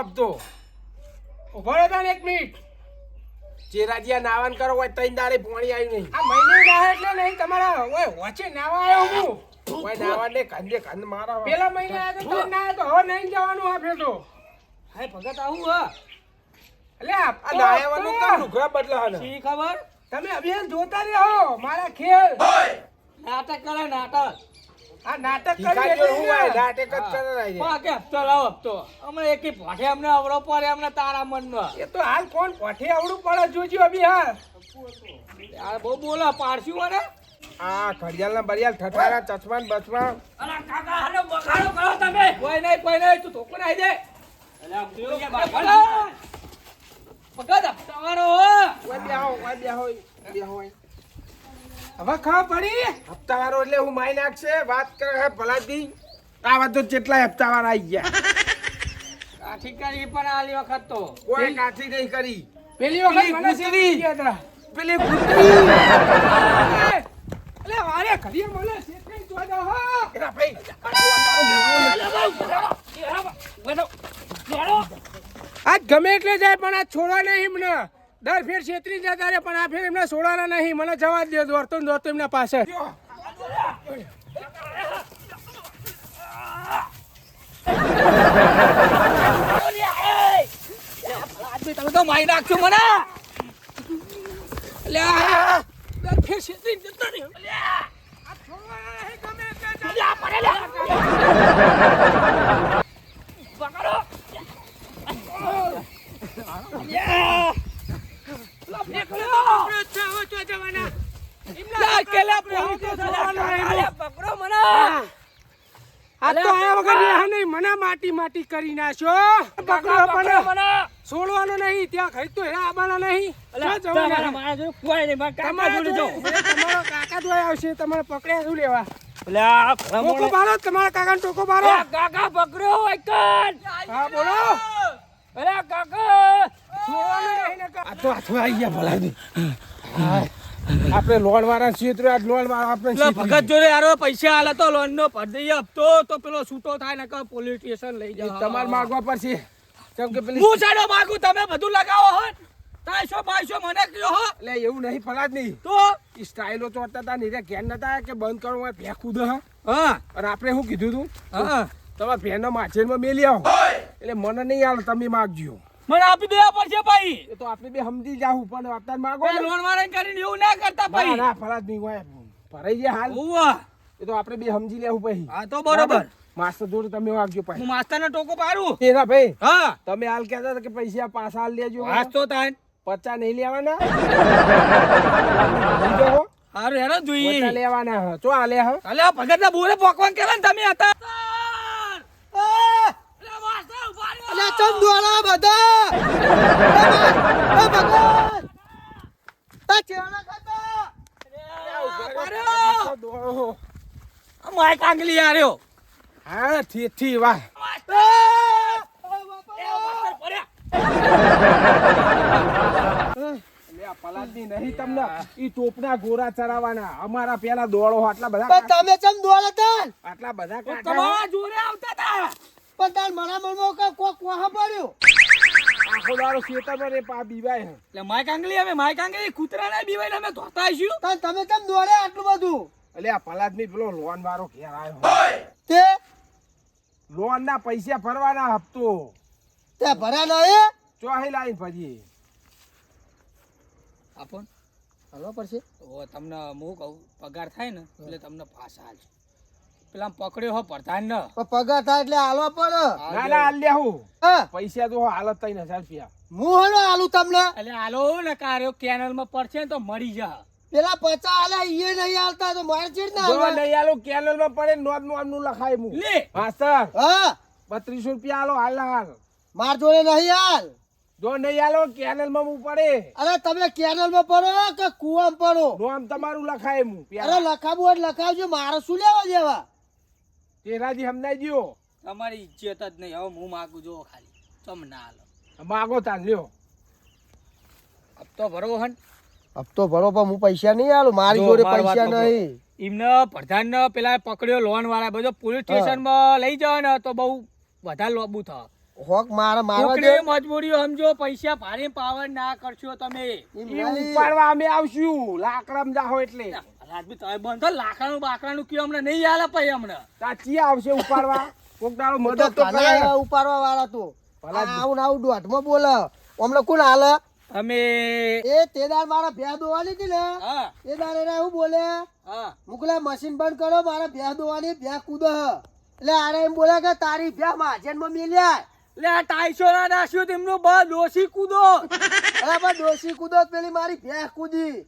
હપ્તો ઊભો રહો તાન એક મિનિટ. ચેરાજીયા નાવાન કરો હોય તઈ દાડે પોણી આવી નહીં. આ મહિને ના એટલે નહીં તમારા ઓય વચ્ચે નાવા આવ્યો હું. ઓય નાવા ને કંદે કંદ મારા પેલા મહિને આવ્યો તો ના તો હવે નહીં જવાનું આ ફેટો તો હાય ભગત આવું હ. એટલે આ નાયવાનું કામ લુગડા બદલા હને શી ખબર? તમે અભિયાન જોતા રહો મારા ખેલ. નાટક કરે નાટક. આ નાટક કરી એટલે હું નાટક જ કરે રહી પણ હપ્તો લાવો હપ્તો હમણાં એકી પોઠે અમને અવળો પડે અમને તારા મનમાં. એ તો હાલ કોણ કોઠે આવડું પડે જોજો અભી હા. યાર બહુ બોલો પાડશું મને આ ઘડિયાળ ના બરિયાળ ઠઠારા ચશ્મા કાકા હાલો કરો તમે. કોઈ નહીં કોઈ નહીં તું ધોકો નાઈ દે. પકડ તમારો હવે ખબર પડી હપ્તાવાળો એટલે હું માઈ નાખશે વાત કરે હે ભલાથી આ વાત તો જેટલા હપ્તાવાર આવી ગયા કાઠી કરી પણ આલી વખત તો કોઈ કાઠી નહીં કરી પેલી વખત મને સીધી પેલી કૂતરી એટલે વારે ઘડીએ મને હો ભાઈ આજ ગમે એટલે જાય પણ આ છોડવા નહીં મને દર ફેર છેતરી જતા રે પણ આ ફેર એમને છોડવાના નહીં. મને જવા દે દોડતો દોડતો એમના પાસે. તમે તો મારી નાખશો મને? દર ફેર છેતરી જતા રે અલ્યા, માટી માટી કરી નાખ્યો પકડો પકડો મને મને છોડવાનો નહીં ત્યાં ખાઈ તો હેરા આવવાના નહીં કાકા કાકા જોડે આવશે તમારે પકડ્યા શું લેવા તમારા કાકાને ટોકો મારો કાકા પકડો એકન હા બોલો. અલ્યા કાકા! તો હાથમાં આવી ગયા ભલાથી આપણે લોન વાળા ક્ષેત્ર આજ લોન વાળા આપણે ભગત જોડે યારો પૈસા આલે તો લોન નો ભરી હપ્તો તો પેલો છૂટો થાય ને કે પોલીસ સ્ટેશન લઈ જાવ. તમારે માગવા પડશે. કેમ કે પેલી હું સાડો માગું? તમે બધું લગાવો હો. ત્રણસો પાંચસો મને કયો હો. એટલે એવું નહીં ફલાદ નહીં. તો? સ્ટાઇલો ચોટતા હતા નીરે ઘેર નતા કે બંધ કરવું હોય ફેંકું દે હા. હા. અને આપણે શું કીધું તું? હા. તમારા ફેનનો માછેરમાં મેલી આવો. એટલે મને નહીં આવે તમે માગજો. મને આપી દેવા પડશે ભાઈ. એ તો આપણે બે સમજી જાવું પણ અત્યારે માગો લોન વાળા કરીને એવું ના કરતા ભાઈ. ના ફરજ નહીં હોય. ભરાઈ જાય હાલ. ઉવ્વા. એ તો આપણે બે સમજી લેવું ભાઈ હા તો બરોબર. માસ્ટર જોડે તમે વાગજો પછી. હું માસ્તરને ટોકો પાડું. એના ભાઈ. હા. તમે હાલ કહેતા હતા કે પૈસા પાછા હાલ લેજો. વાસ તો થાય પચા નહીં લેવાના? હારું હેરો જોઈએ લેવાના હો. ચો હાલે હા? અલે ભગત ના બોલે પોકવાન કેવા તમે હતા અલે માસ્તર ઊભા રહ્યો. અલ્યા ચમ દોડા બધા એ ભગવાન તા ચેડા ખાતા દોડો. આ માઈક આર્યો હા થી થી વાહ નહીં તમને ઈ તોપના ગોરા ચરાવવાના અમારા પેલા દોડો આટલા બધા તમે ચમ દોડા તા આટલા બધા તમારા જોરે આવતા હતા. પણ તાર મારા મનમાં કા કોક કોહા પડ્યો આખો દાડો ખેતરમાં રે પા બીવાય એટલે માઈક આંગલી અમે માઈક આંગલી કૂતરા ને બીવાઈને અમે ધોતા તમે ચમ દોડે આટલું બધું? એટલે આ પેલો લોન વાળો ઘેર આવ્યો તે? લોન ના પૈસા ભરવાના હપ્તો. તે ભર્યા એ ચોહી લાઈન ભરીએ. આપણ હલવા પડશે? તો તમને હું કહું પગાર થાય ને એટલે તમને પાછા હાલજો પેલા પકડ્યો હો પ્રધાન ને. પગાર થાય એટલે હાલવા પડે. ના ના હાલ હું. પૈસા તો હાલત થઈ ને રૂપિયા. હું હલો હાલું તમને? એટલે હાલો ને કાર્યો કેનલમાં પડશે તો મરી જા. પેલા પચા આલ્યા ઈએ નહીં હાલતા તો મારે ચીડ ના જો નહીં હાલો કેનલમાં પડે નોંધનું નું લખાય હું લે. હા હા. બત્રીસો રૂપિયા હાલો હાલ હાલ. માર જોડે નહીં હાલ. જો નહીં આલો કેનલમાં હું પડે. અરે તમે કેનલમાં પડો કે કુવામ પડો? નોમ તમારું લખાય હું અરે લખાવું હોય લખાવજો મારે શું લેવા દેવા તેરાજી સમજાઈ ગયો? તમારી ઇજ્જત જ નહીં હવે હું માગું જો ખાલી. તમ ના લો માગો તાન લ્યો. હપ્તો ભરો હન. હપ્તો ભરો પણ હું પૈસા નહીં આલું મારી જોડે પૈસા નહીં. એમને પ્રધાન ને પેલા પકડ્યો લોન વાળા બધો પોલીસ સ્ટેશનમાં લઈ જાવ ને તો બહુ વધારે લોબુ થાય હોક મારા મારવા દે છોકરી સમજો પૈસા ભારે પાવર ના કરશો તમે. ઉપાડવા અમે આવશું. લાકડામ જાહો એટલે. રાજભી તમે બંધ થો, લાકડાનું બાકડાનું કયો અમને નહીં આલે પછી હમણાં. સાચી આવશે ઉપાડવા. કોક દાડો મદદ તો કરે ઉપાડવા વાળા તો. ભલા. આવું ને આવું દોઢમાં બોલે. અમને કોણ હાલે? અમે એ તેદાર મારા ભેહ દોવાની હતી ને? હા. એ દાડ એને એવું બોલે હા. મુકલા મશીન બંધ કરો મારા ભેહ દોવાની ભેહ કુદ. હ. એટલે આરે એમ બોલે કે તારી ભેહ માજનમાં મેલ્યા. લે આ ટાઈસો ના નાખ્યું તેમનું બસ દોશી કૂદો. અરે ડોશી કૂદો પેલી મારી ભેંસ કૂદી.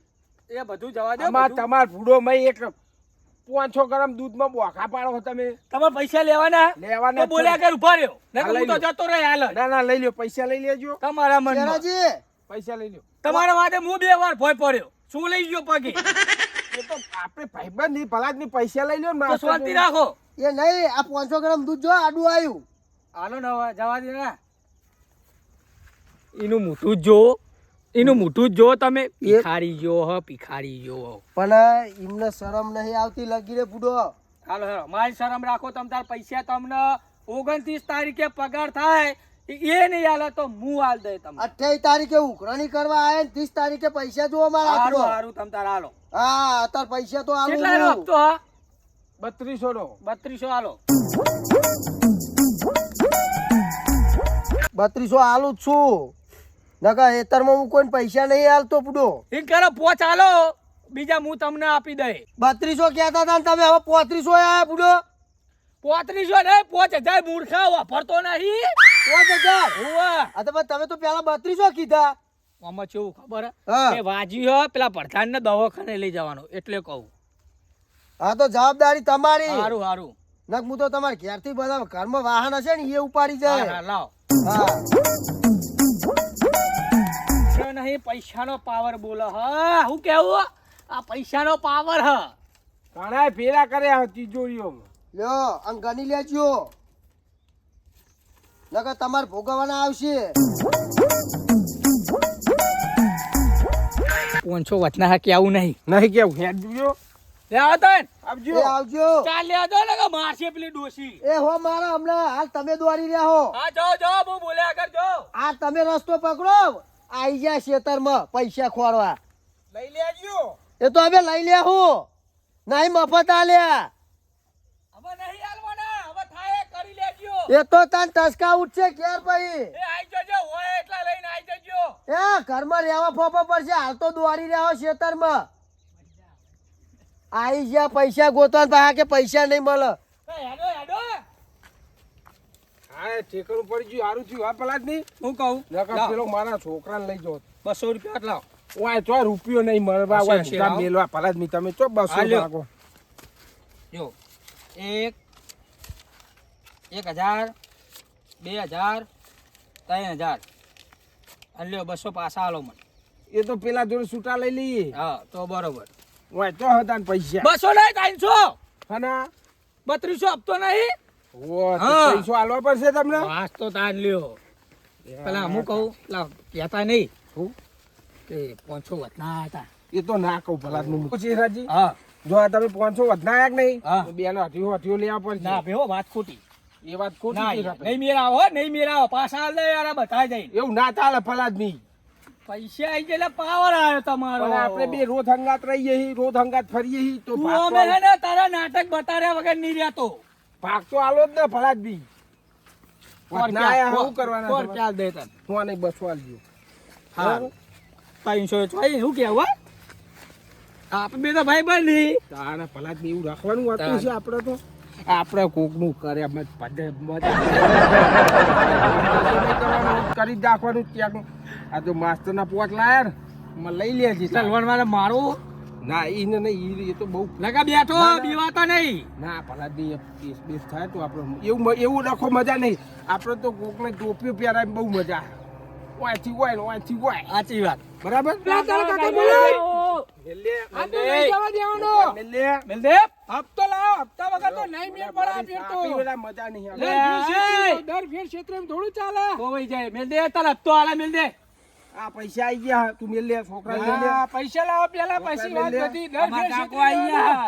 એ બધું જવા દે આમાં તમાર ભૂડો મય એક પાંચસો ગ્રામ દૂધમાં બોખા પાડો છો તમે. તમારે પૈસા લેવાના? લેવાના બોલ્યા કર ઊભા રહ્યો. હા, તો જતો રહે હાલ ના ના લઈ લ્યો. પૈસા લઈ લેજો. તમારા મનમાં. પૈસા લઈ લ્યો. તમારા માટે હું બે વાર ભોય પડ્યો. શું લઈ ગયો પગે? એ તો આપણે ભાઈબંધની ભલા પૈસા લઈ લ્યો ને શાંતિ રાખો. એ નહીં આ પાંચસો ગ્રામ દૂધ જો આડું આવ્યું હાલો ને જવા દે ને. એનું મોટું જો એનું મોટું જો તમે. ભિખારી જો હ ભિખારી જો પણ એમને શરમ નહીં આવતી લગી રે બુડો. હાલો હેરો મારી શરમ રાખો તમ તાર પૈસા તમને ઓગણત્રીસ તારીખે પગાર થાય. એ નહીં હાલે તો હું હાલ દે તમને. અઠ્યાવીસ તારીખે ઉઘરાણી કરવા આવે ને ત્રીસ તારીખે પૈસા જોવા મારા સારું હાથમાં. તમ તાર હાલો. હા અત્યારે પૈસા તો આલું કેટલા હપ્તો હા? બત્રીસો નો. બત્રીસો હાલો. બત્રીસો આલું જ છું. નકા હેતરમાં હું કોઈ પૈસા નહીં હાલતો પૂડો. એમ કરો પોચ હાલો બીજા હું તમને આપી દઈ. બત્રીસો કહેતા હતા ને તમે હવે પોત્રીસો આવ્યા પૂડો. પોત્રીસો નહીં પોચ હજાર મૂર્ખા વાપરતો નહીં. પોચ હજાર? હોવા આ તો તમે તો પેલા બત્રીસો કીધા. આમાં કેવું ખબર હે? હા. વાજી હો પેલા પ્રધાનને દવાખાને લઈ જવાનો એટલે કહું. હા તો જવાબદારી તમારી. સારું સારું નક હું તો તમારે ઘેરથી બધા ઘરમાં વાહન હશે ને એ ઉપાડી જાય. હા, લાવ. હા. નહીં પૈસાનો પાવર બોલે હા. હું કેવું? આ પૈસાનો પાવર હ. ઘણા ફેરા કર્યા તિજોરીઓમાં. લ્યો આમ ગણી લેજો. નકર તમારે ભોગવવાના આવશે. પાંચસો વચના હા કેવું નહીં? નહીં કેવું હેડ જોજો. લે આવો એ આવજો. આવજો ચાલ લે ને કે મારશે પેલી ડોસી એ હો મારા હમણાં હાલ તમે દોડી રહ્યા હો. હા જાઓ જાઓ હું બોલ્યા કરજો આ તમે રસ્તો પકડો. આઈ ગયા ખેતરમાં પૈસા ખોરવા. લઈ લેજો. એ તો અમે લઈ લે હું. નહીં મફત આલ્યા હવે નહીં હવે થાય એ કરી લેજો. એ તો તન ટસકા ઉઠશે ક્યાર પછી. એ આઈ જજો હોય એટલા લઈને આઈ જજો. એ ઘરમાં રહેવા ફોફો પડશે. હાલ તો દોરી રહ્યા હો ખેતરમાં. આઈ ગયા પૈસા ગોતવા પાછા કે પૈસા નહીં મળે. એ હેડો હેડો. હા ઠેકણું પડી ગયું સારું થયું. આ પેલા જ નહીં હું કહું? નકર પેલો મારા છોકરાને લઈ જાઓ બસો રૂપિયા લાવ. ઓય ચો રૂપિયો નહીં મળવા ઓય હશે, મેલવા. પેલા જ નહીં તમે ચો બસો હા, જો એક એક હજાર બે હજાર ત્રણ હજાર. અને લ્યો બસો પાછા આલો મને. એ તો પેલા જોડે છૂટા લઈ લઈએ. હા તો બરોબર. ઓય ચો હતા ને પૈસા. બસો નહીં ત્રણસો. હના? બત્રીસો આપતો નહીં. ઓ તો હા. પૈસો આલવા પડશે તમને? વાસ તો તાર લ્યો. પેલા હું કહું પેલા કહેતા નહીં. શું? કે પાંચસો વધના હતા. એ તો ના કહું ભલા નું પૂછી રાજી? હા. જો આ તમે પાંચસો વધના આવ્યા કે નહીં હા. તો બેનો અઠીઓ અઠીઓ લેવા પડશે. ના ભેવો વાત ખોટી. એ વાત ખોટી ના નહીં મેળાવો હો, નહીં મેળાવો. પાછા લે યાર બધા જઈને. એવું ના ચાલે ફલાદ નહીં પૈસા આવી એટલે પાવર આવ્યો તમારો. પણ આપણે બે રોજ હંગાત રહીએ રોજ હંગાત ફરીએ તો તું અમે છે ને તારા નાટક બતાડ્યા વગર નહીં રહેતો. ભાગ તો આલો જ ને હું હા હો? ભલા જ બી તો આપણે કોકનું કરે કરી જ રાખવાનું ક્યાંક આ તો માસ્તરના પોટ લાયા ને. લઈ લેજે સલવાન વાળા મારો? ના ઈને નહીં ઈ- એ તો બહુ લગા બેઠો. બીવાતો નહીં. ના ભલા બી બેસ બેસ થાય તો આપણે એવું એવું રાખો મજા નહીં. આપણે તો કોકને ટોપી પહેરાય બહુ મજા. વાંચી હોય ને વાંચી હોય સાચી વાત. બરાબર? દે હપ્તો લાવો હપ્તા વગર તો નહીં મેળ પડે ફેર તો મજા નહીં દર આવે. ફેર ક્ષેત્રમાં- દર ફેર ક્ષેત્રમાં થોડું ચાલે. ખોવાઈ જાય. મેલ દે તાર હપ્તો આલા મેલ દે આ પૈસા આવી ગયા તું મેલ લે છોકરા લઈ લે. પૈસા લાવો પેલા પછી વાત બધી દર ફેર કાકો છેતરી ગયા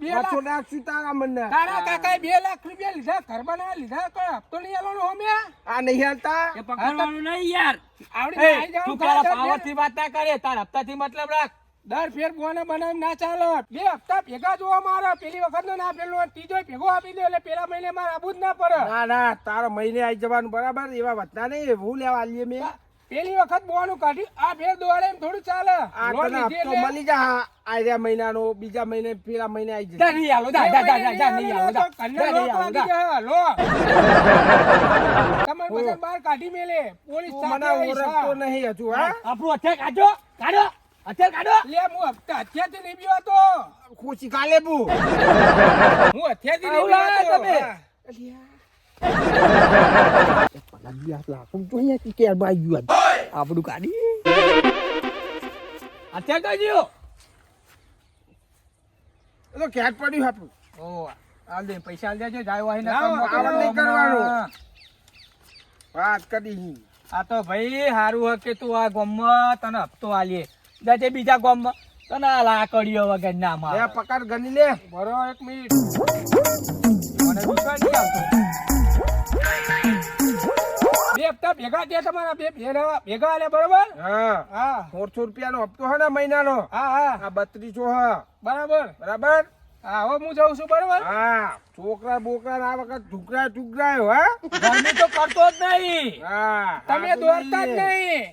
બે લાખ નાખશું તારા મને. તારા કાકાએ બે લાખ રૂપિયા લીધા ઘર બનાવવા લીધા કોઈ હપ્તો નહીં આલવાનો હોમ્યા આ નહીં હાલતા એ પકડવાનું નહીં યાર. આવડી આવી જાઓ તું પેલા પાવરથી વાત ના કરે તાર હપ્તાથી મતલબ રાખ. દર ફેર બોને બનાવી ના ચાલો. બે હપ્તા ભેગા જોવા મારા પેલી વખત નો ના પેલો ત્રીજો ભેગો આપી દે એટલે પેલા મહિને મારે આબુ જ ના પડે. ના ના તારા મહિને આવી જવાનું બરાબર એવા વધતા નહીં હું લેવા આલીએ મેં. પેલી વખત બોનું કાઢી આ ફેર દોડે એમ થોડું ચાલે. આ તને હપ્તો મળી જા આર્યા મહિનાનો બીજા મહિને પેલા મહિને આવી જાય નહીં આલો જા જા જા જા, જા નહીં આલો જા. કન્યા લો નહીં લો. તમાર પછી બહાર કાઢી મેલે. પોલીસ મને ઓળખતો નહીં હજુ હા? આપણું હથિયાર કાઢો કાઢો હથિયાર કાઢો. લે હું હપ્તા અત્યારથી નહીં પીવો તો ખુશી કાલે બુ. હું અત્યારથી આવું લાખું જોઈએ કે કે તમે? હા. આપણું કાઢી અત્યારે કાઢ્યો એ તો ક્યાં પડ્યું આપણું ઓ આલ દે પૈસા દેજો જાય વાહી ના કામ નહીં કરવાનું. વાત કરી આ તો ભાઈ હારું હે કે તું આ ગોમમાં તને હપ્તો આલીએ જાતે બીજા ગોમમાં તને આ લાકડીઓ વગર ના મારે પકડ ગણી લે બરો એક મિનિટ મને દુકાન આવતો બે હપ્તા ભેગા થયા તમારા બે ભેગા ભેગા આલ્યા બરોબર? હા. હા. સોળસો રૂપિયાનો હપ્તો હે ને મહિનાનો. હા હા. આ બત્રીસો હા. બરાબર. બરાબર? હા હવે હું જાઉં છું બરોબર? હા. છોકરા બોકરા આ વખત ઢુકરા ઢુકરાયો હા? ગરમી તો કરતો જ નહીં. હા. તમે દોરતા જ નહીં.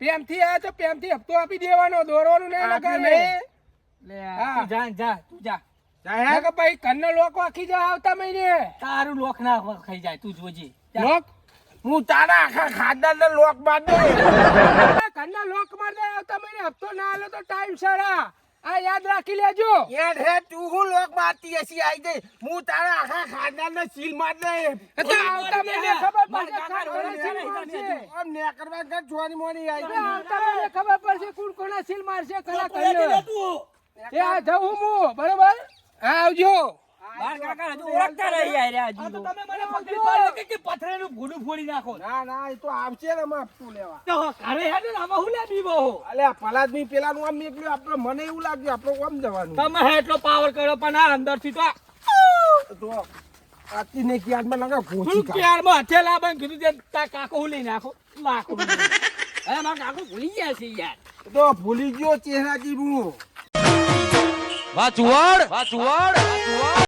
પ્રેમથી આવ્યા તો પ્રેમથી હપ્તો આપી દેવાનો દોરવાનું નહીં આપ્યું લગાવે લે હા. જા જા તું જા. જા કે ભાઈ કન્ન લોકો વાખી જા આવતા મહિને. તારું લોક ના ખાઈ જાય તું જોજે. લોક? હું તારા આખા ખાનદાનને લોક માર દે કન્ના લોક માર દે તમે હપ્તો ના આલો તો ટાઈમ સર. આ યાદ રાખી લેજો. યાદ હે તું હું લોક મારતી હસી આઈ ગઈ હું તારા આખા ખાનદાનને સીલ માર દે તો આવતા ખબર પડશે મારા સીલ મારશે. આમ નેકરવા કર જોવાની મોની આઈ આવતા ખબર પડશે કોણ કોના સીલ મારશે કલા. એ આ જાઉં હું બરોબર? હા આવજો. મારા કાકા હજુ ઓળખતા નહીં યાર હજુ તો. તમે મને પકડી પાડો કે- પથરેનું ભૂંડું ફોડી નાખો. ના ના એ તો આવશે ને આમાં લેવા. તો ઘરે હેડે ને આમાં હું લે બીવો અલે પલાદમી પેલાનું આમ નીકળ્યું આપણે મને એવું લાગ્યું આપણે આમ જવાનું. તમે હે એટલો પાવર કર્યો પણ આ અંદરથી તો તો આથી ને ક્યાં લગા પહોંચી કા પ્યારમાં હથે લાવવાનું કીધું તે તાર કાકો હું લઈને નાખો લાખો અરે મારા કાકો ભૂલી ગયા છે યાર. તો ભૂલી ગયો ચહેરાજી હું વાચુવાડ! વાચુવાડ!